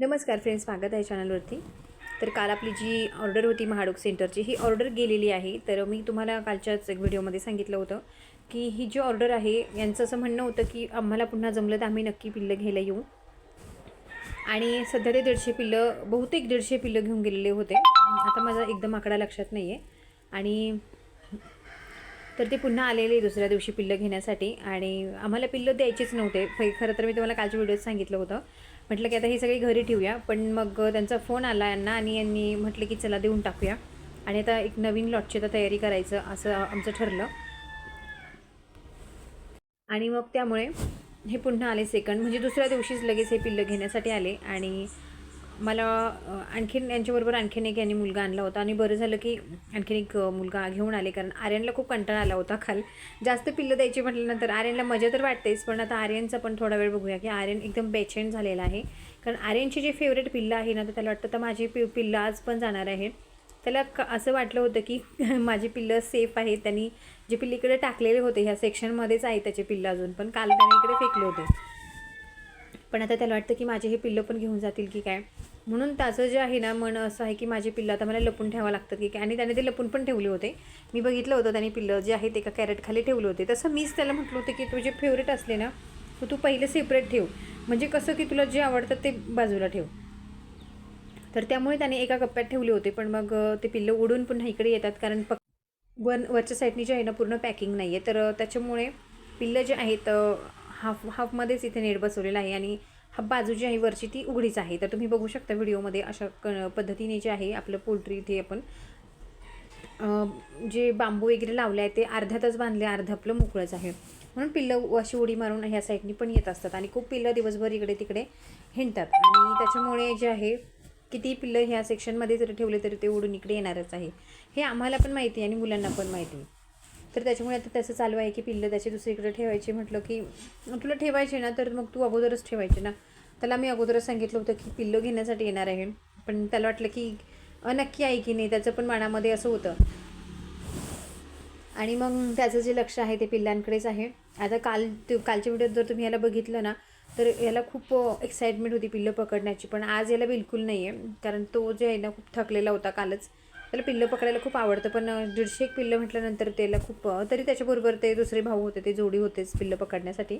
नमस्कार फ्रेंड्स स्वागत आहे चॅनलवरती. तर काल आपली जी ऑर्डर होती महाडूक सेंटरची ही ऑर्डर गेलेली आहे. तर मी तुम्हाला कालच्याच एक व्हिडिओमध्ये सांगितलं होतं की ही जी ऑर्डर आहे यांचं असं म्हणणं होतं की आम्हाला पुन्हा जमलं तर आम्ही नक्की पिल्लं घ्यायला येऊ. आणि सध्या ते दीडशे पिल्लं बहुतेक दीडशे पिल्लं घेऊन गेलेले होते. आता माझा एकदम आकडा लक्षात नाही आहे आणि तर ते पुन्हा आलेले दुसऱ्या दिवशी पिल्लं घेण्यासाठी. आणि आम्हाला पिल्लं द्यायचेच नव्हते. खरं तर मी तुम्हाला कालच्या व्हिडिओत सांगितलं होतं. म्हटलं की आता ही सगळी घरी ठेवूया. पण मग त्यांचा फोन आला यांना आणि यांनी म्हटलं की चला देऊन टाकूया. आणि आता एक नवीन लॉटची आता तयारी करायचं असं आमचं ठरलं. आणि मग त्यामुळे हे पुन्हा आले सेकंड म्हणजे दुसऱ्या दिवशीच लगेच हे पिल्लं घेण्यासाठी आले. आणि मला आणखीन यांच्याबरोबर आणखीन एक यांनी मुलगा आणला होता आणि बरं झालं की आणखीन एक मुलगा घेऊन आले कारण आर्यनला खूप कंटाळा आला होता खाल जास्त पिल्लं द्यायची म्हटल्यानंतर आर्यनला मजा तर वाटतेच पण आता आर्यनचा पण थोडा वेळ बघूया की आर्यन एकदम बेचैन झालेला आहे. कारण आर्यनची जी फेवरेट पिल्लं आहे ना तर त्याला वाटतं तर माझी पि पिल्लं आज पण जाणार आहे. त्याला क असं वाटलं होतं की माझी पिल्लं सेफ आहेत. त्यांनी जे पिल्लं इकडे टाकलेले होते ह्या सेक्शनमध्येच आहे त्याचे पिल्लं अजून पण काल त्याने इकडे फेकले होते. पण आता त्याला वाटतं की माझे हे पिल्लं पण घेऊन जातील की काय? म्हणून त्याचं जे आहे ना मन असं आहे की माझे पिल्लं आता मला लपून ठेवावं लागतं की आणि त्याने ते लपून पण ठेवले होते. मी बघितलं होतं त्याने पिल्लं जे आहेत एका कॅरेटखाली ठेवले होते. तसं मीच त्याला म्हटलं होतं की तुझे फेवरेट असले ना तर तू पहिले सेपरेट ठेव. म्हणजे कसं की तुला जे आवडतं ते बाजूला ठेव. तर त्यामुळे त्याने एका कप्प्यात ठेवले होते पण मग ते पिल्लं उडून पुन्हा इकडे येतात कारण पक वन वरच्या साईडनी जे आहे ना पूर्ण पॅकिंग नाही आहे तर त्याच्यामुळे पिल्लं जे आहेत हाफ हाफमध्येच इथे नेट बसवलेलं आहे आणि बाजू जी आहे वरची ती उघडीच आहे. तर तुम्ही बघू शकता व्हिडिओमध्ये अशा क पद्धतीने जे आहे आपलं पोल्ट्री इथे आपण जे बांबू वगैरे लावले आहे ते अर्ध्यातच बांधले अर्ध आपलं मोकळंच आहे. म्हणून पिल्लं अशी उडी मारून ह्या साईडनी पण येत असतात आणि खूप पिल्लं दिवसभर इकडे तिकडे हिंडतात. आणि त्याच्यामुळे जे आहे किती पिल्लं ह्या सेक्शनमध्ये जर ठेवले तरी ते उडून इकडे येणारच आहे. हे आम्हाला पण माहिती आहे आणि मुलांना पण माहिती आहे. तर त्याच्यामुळे आता त्याचं चालू आहे की पिल्लं त्याचे दुसरीकडे ठेवायचे म्हटलं की तुला ठेवायचे ना तर मग तू अगोदरच ठेवायचे ना. त्याला मी अगोदरच सांगितलं होतं की पिल्लं घेण्यासाठी येणार आहे. पण त्याला वाटलं की नक्की आहे की नाही त्याचं पण मनामध्ये असं होतं. आणि मग त्याचं जे लक्ष आहे ते पिल्लांकडेच आहे. आता काल कालच्या व्हिडिओत जर तुम्ही याला बघितलं ना तर याला खूप एक्साइटमेंट होती पिल्लं पकडण्याची. पण आज याला बिलकुल नाही आहे कारण तो जे आहे ना खूप थकलेला होता कालच. त्याला पिल्लं पकडायला खूप आवडतं पण दीडशे एक पिल्लं म्हटल्यानंतर त्याला खूप तरी त्याच्याबरोबर ते दुसरे भाऊ होते ते जोडी होतेच पिल्लं पकडण्यासाठी.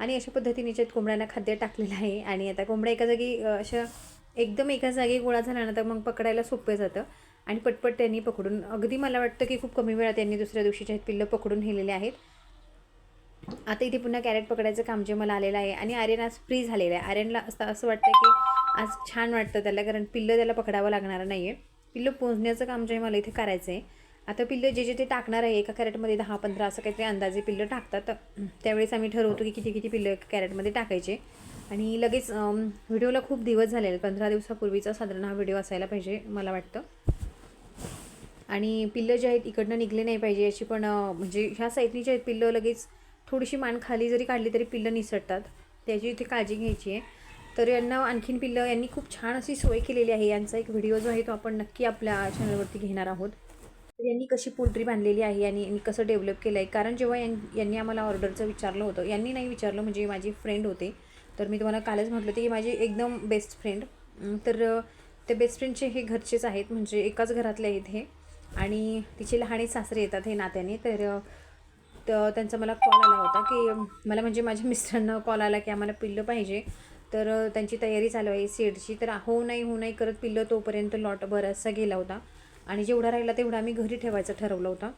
आणि अशा पद्धतीने याच्यात कोंबड्यांना खाद्य टाकलेलं आहे आणि आता कोंबड्या एका जागी अशा एकदम एका जागी गोळा झाला ना तर मग पकडायला सोपं जातं. आणि पटपट त्यांनी पकडून अगदी मला वाटतं की खूप कमी वेळात त्यांनी दुसऱ्या दिवशीच्या आहेत पिल्लं पकडून नेलेले आहेत. आता इथे पुन्हा कॅरेट पकडायचं काम जे मला आलेलं आहे आणि आर्यन आज फ्री झालेलं आहे. आर्यनला असं असं वाटतं की आज छान वाटतं त्याला कारण पिल्लं त्याला पकडावं लागणार नाही आहे पिल्लं पोचण्याचं काम जे आहे मला इथे करायचं आहे आता पिल्लं जे जे ते टाकणार आहे एका कॅरेटमध्ये दहा पंधरा असं काहीतरी अंदाजे पिल्लं टाकतात. त्यावेळेस आम्ही ठरवतो की किती किती पिल्लं एका कॅरेटमध्ये टाकायचे. आणि लगेच व्हिडिओला खूप दिवस झालेले पंधरा दिवसापूर्वीचा साधारण हा व्हिडिओ असायला पाहिजे मला वाटतं. आणि पिल्लं जे आहेत इकडनं निघले नाही पाहिजे याची पण म्हणजे ह्या साईडनी जे आहेत पिल्लं लगेच थोडीशी मान खाली जरी काढली तरी पिल्लं निसटतात. त्याची इथे काळजी घ्यायची आहे. तर यांना आणखीन पिल्लं यांनी खूप छान अशी सोय केलेली आहे. यांचा एक व्हिडिओ जो आहे तो आपण नक्की आपल्या चॅनलवरती घेणार आहोत. तर यांनी कशी पोल्ट्री बांधलेली आहे आणि यांनी कसं डेव्हलप केलं आहे? कारण जेव्हा यां यांनी आम्हाला ऑर्डरचं विचारलं होतं यांनी नाही विचारलं म्हणजे माझी फ्रेंड होते. तर मी तुम्हाला कालच म्हटलं होतं की माझी एकदम बेस्ट फ्रेंड तर ते बेस्ट फ्रेंडचे हे घरचेच आहेत म्हणजे एकाच घरातले आहेत हे. आणि तिचे लहाने सासरे येतात हे नात्याने. तर तर त्यांचा मला कॉल आला होता की मला म्हणजे माझ्या मिस्टरांना कॉल आला की आम्हाला पिल्लं पाहिजे. तर त्यांची तयारी चालू आहे. सीडची तर हो नाही हो नाही करत पिल्लं तोपर्यंत लॉट बराचसा गेला होता. आणि जेवढा राहिला तेवढा आम्ही घरी ठेवायचं ठरवलं होतं.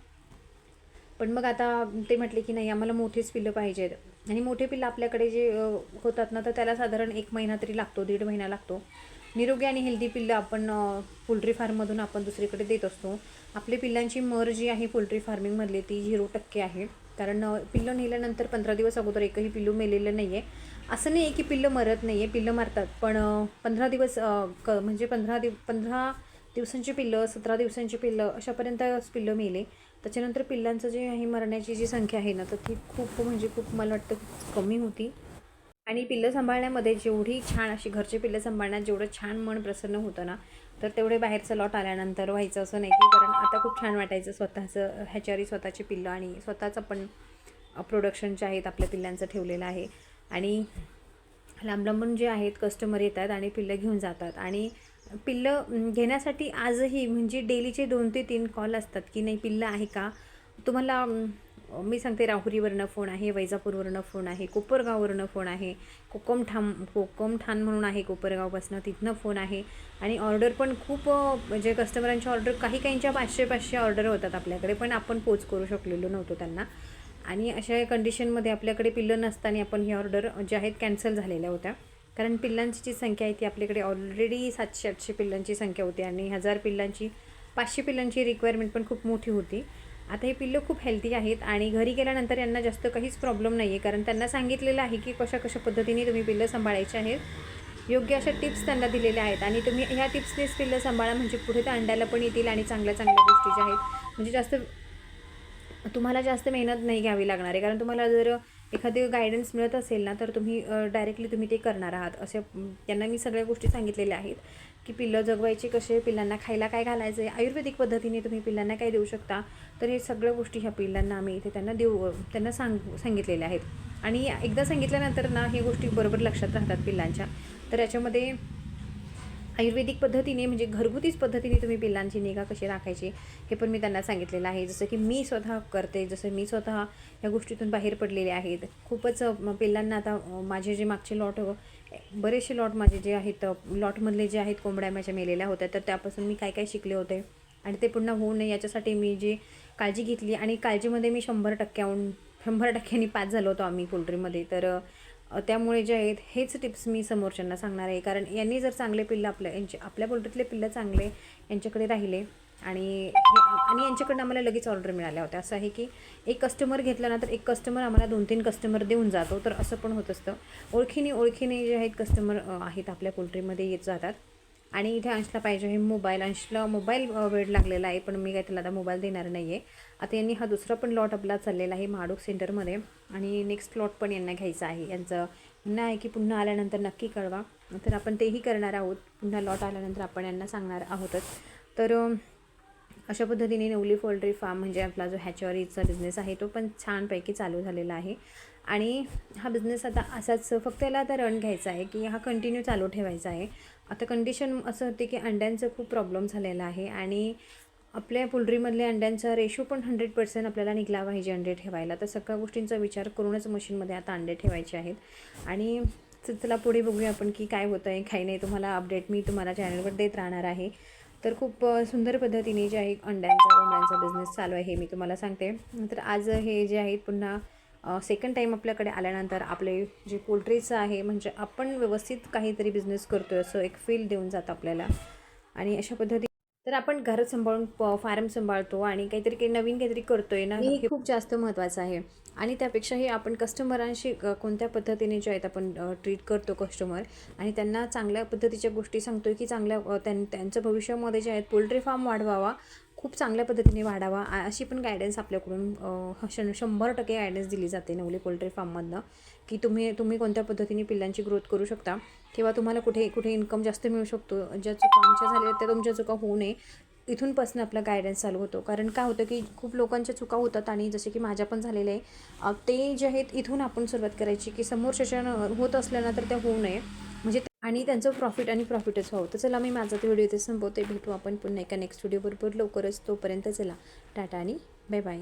पण मग आता ते म्हटले की नाही आम्हाला मोठीच पिल्लं पाहिजेत. आणि मोठे पिल्लं आपल्याकडे जे होतात ना तर त्याला साधारण एक महिना तरी लागतो दीड महिना लागतो. निरोगी आणि हेल्दी पिल्लं आपण पोल्ट्री फार्ममधून आपण दुसरीकडे देत असतो. आपली पिल्लांची मर जी आहे पोल्ट्री फार्मिंगमधली ती झिरो टक्के आहे. कारण पिल्लं नेल्यानंतर पंधरा दिवस अगोदर एकही पिल्लू मेलेलं नाही आहे असं नाही आहे की पिल्लं मरत नाही आहे पिल्लं मारतात. पण पंधरा दिवस क म्हणजे पंधरा दिव पंधरा दिवसांची पिल्लं सतरा दिवसांची पिल्लं अशापर्यंत पिल्लं मेले. त्याच्यानंतर पिल्लांचं जे आहे मरण्याची जी संख्या आहे ना तर ती खूप म्हणजे खूप मला वाटतं कमी होती. आणि पिल्लं सांभाळण्यामध्ये जेवढी छान अशी घरचे पिल्लं सांभाळण्यात जेवढं छान मन प्रसन्न होतं ना तर तेवढे बाहेरचं लॉट आल्यानंतर व्हायचं असं नाही की कारण आता खूप छान वाटायचं स्वतःचं ह्याच्यावरी स्वतःची पिल्लं आणि स्वतःचं पण प्रोडक्शन जे आहेत आपल्या पिल्लांचं ठेवलेलं आहे. आणि लांब लांबून जे आहेत कस्टमर येतात आणि पिल्लं घेऊन जातात. आणि पिल्लं घेण्यासाठी आजही म्हणजे डेलीचे दोन ते तीन कॉल असतात की नाही पिल्लं आहे का? तुम्हाला मी सांगते राहुरीवरनं फोन आहे वैजापूरवरनं फोन आहे कोपरगाववरनं फोन आहे कोकमठाम कोकमठाण म्हणून आहे कोपरगावपासनं तिथनं फोन आहे. आणि ऑर्डर पण खूप म्हणजे कस्टमरांच्या ऑर्डर काही काहींच्या पाचशे पाचशे ऑर्डर होतात आपल्याकडे पण आपण पोच करू शकलेलो नव्हतो त्यांना. आणि अशा कंडिशनमध्ये आपल्याकडे पिल्लं नसताना आपण ही ऑर्डर ज्या आहेत कॅन्सल झालेल्या होत्या. कारण पिल्लांची जी संख्या आहे ती आपल्याकडे ऑलरेडी सातशे आठशे पिल्लांची संख्या होती आणि हजार पिल्लांची पाचशे पिल्लांची रिक्वायरमेंट पण खूप मोठी होती. आता हे पिल्लं खूप हेल्दी आहेत आणि घरी गेल्यानंतर यांना जास्त काहीच प्रॉब्लेम नाही आहे कारण त्यांना सांगितलेलं आहे की कशा कशा पद्धतीने तुम्ही पिल्लं सांभाळायचे आहेत. योग्य अशा टिप्स त्यांना दिलेल्या आहेत आणि तुम्ही ह्या टिप्सनेच पिल्लं सांभाळा. म्हणजे पुढे त्या अंड्याला पण येतील आणि चांगल्या चांगल्या गोष्टी ज्या आहेत. म्हणजे जास्त तुम्हाला जास्त मेहनत नाही घ्यावी लागणार आहे. कारण तुम्हाला जर एखादी गायडन्स मिळत असेल ना तर तुम्ही डायरेक्टली तुम्ही ते करणार आहात. असे त्यांना मी सगळ्या गोष्टी सांगितलेल्या आहेत. की पिल्लं जगवायची कसे पिल्लांना खायला काय घालायचं आहे? आयुर्वेदिक पद्धतीने तुम्ही पिल्लांना काय देऊ शकता? तर हे सगळ्या गोष्टी ह्या पिल्लांना आम्ही इथे त्यांना देऊ त्यांना सांग सांगितलेल्या आहेत. आणि एकदा सांगितल्यानंतर ना हे गोष्टी बरोबर लक्षात राहतात पिल्लांच्या. तर याच्यामध्ये आयुर्वेदिक पद्धतीने म्हणजे घरगुतीच पद्धतीने तुम्ही पिल्लांची निगा कशी राखायची हे पण मी त्यांना सांगितलेलं आहे. जसं की मी स्वतः करते जसं मी स्वतः या गोष्टीतून बाहेर पडलेले आहेत. खूपच पिल्लांना आता माझे जे मागचे लॉट बरेचसे लॉट माझे जे आहेत लॉटमधले जे आहेत कोंबड्या माझ्या मेलेल्या होत्या तर त्यापासून मी काय काय शिकले होते. आणि ते पुन्हा होऊ नये याच्यासाठी मी जी काळजी घेतली. आणि काळजीमध्ये मी शंभर टक्क्याहून शंभर टक्क्यांनी पास झालो होतो आम्ही पोल्ट्रीमध्ये. तर त्यामुळे जे आहेत हेच टिप्स मी समोरच्यांना सांगणार आहे. कारण यांनी जर चांगले पिल्लं आपल्या यांचे आपल्या पोल्ट्रीतले पिल्लं चांगले यांच्याकडे राहिले आणि आणि यांच्याकडनं आम्हाला लगेच ऑर्डर मिळाल्या होत्या. असं आहे की एक कस्टमर घेतला ना तर एक कस्टमर आम्हाला दोन तीन कस्टमर देऊन जातो. तर असं पण होत असतं. ओळखीने ओळखीने जे आहेत कस्टमर आहेत आपल्या पोल्ट्रीमध्ये येत जातात. आणि इथे अंशला पाहिजे हे मोबाईल अंशला मोबाईल वेळ लागलेला आहे पण मी काय त्याला आता मोबाईल देणार नाही आहे आता यांनी हा दुसरा पण लॉट आपला चाललेला आहे महाडूक सेंटरमध्ये आणि नेक्स्ट प्लॉट पण यांना घ्यायचा आहे. यांचं म्हणणं आहे की पुन्हा आल्यानंतर नक्की कळवा. तर आपण तेही करणार आहोत. पुन्हा लॉट आल्यानंतर आपण यांना सांगणार आहोतच. तर अशा पद्धतीने नवली पोल्ट्री फार्म म्हणजे आपला जो हॅचरीचा बिझनेस आहे तो पण छानपैकी चालू झालेला आहे. आणि हा बिझनेस आता असाच फक्त याला आता रन घ्यायचा आहे की हा कंटिन्यू चालू ठेवायचा आहे. आता कंडिशन असं होते की अंड्यांचं खूप प्रॉब्लेम झालेला आहे. आणि आपल्या पोल्ट्रीमधल्या अंड्यांचा रेशो पण हंड्रेड पर्सेंट आपल्याला निघला पाहिजे अंडे ठेवायला. तर सगळ्या गोष्टींचा विचार करूनच मशीनमध्ये आता अंडे ठेवायचे आहेत. आणि चला पुढे बघूया आपण की काय होतं आहे काही नाही तुम्हाला अपडेट मी तुम्हाला चॅनलवर देत राहणार आहे. तर खूप सुंदर पद्धतीने जे आहे अंड्यांचा कोंबड्यांचा बिझनेस चालू आहे हे मी तुम्हाला सांगते. नंतर आज हे जे आहेत पुन्हा सेकंड टाईम आपल्याकडे आल्यानंतर आपले जे पोल्ट्रीचं आहे म्हणजे आपण व्यवस्थित काहीतरी बिझनेस करतो आहे असं एक फील देऊन जातं आपल्याला. आणि अशा पद्धती तर आपण घर सांभाळून फार्म सांभाळतो आणि काहीतरी काही नवीन काहीतरी करतोय ना हे खूप जास्त महत्त्वाचं आहे. आणि त्यापेक्षाही आपण कस्टमरांशी कोणत्या पद्धतीने जे आहेत आपण ट्रीट करतो कस्टमर आणि त्यांना चांगल्या पद्धतीच्या गोष्टी सांगतोय की चांगल्या त्यां त्यांचं भविष्यामध्ये जे आहेत पोल्ट्री फार्म वाढवावा खूप चांगल्या पद्धतीने वाढावा. अशी पण गायडन्स आपल्याकडून शन शंभर टक्के गायडन्स दिली जाते नवली पोल्ट्री फार्ममधनं की तुम्ही तुम्ही कोणत्या पद्धतीने पिल्लांची ग्रोथ करू शकता किंवा तुम्हाला कुठे कुठे इन्कम जास्त मिळू शकतो ज्या चुका आमच्या झाल्या त्या तुमच्या चुका होऊ नये इथूनपासून आपला गायडन्स चालू होतो. कारण काय होतं की खूप लोकांच्या चुका होतात आणि जसे की माझ्या पण झालेल्या आहे ते जे आहेत इथून आपण सुरुवात करायची की समोरच्या होत असल्यानं तर त्या होऊ नये. म्हणजे आणि त्यांचं प्रॉफिट आणि प्रॉफिटच व्हावं. तर चला मी माझा ते व्हिडिओ इथे संपवते. भेटू आपण पुन्हा एका नेक्स्ट व्हिडिओ बरोबर. लवकरच तोपर्यंत चला. टाटा आणि बाय बाय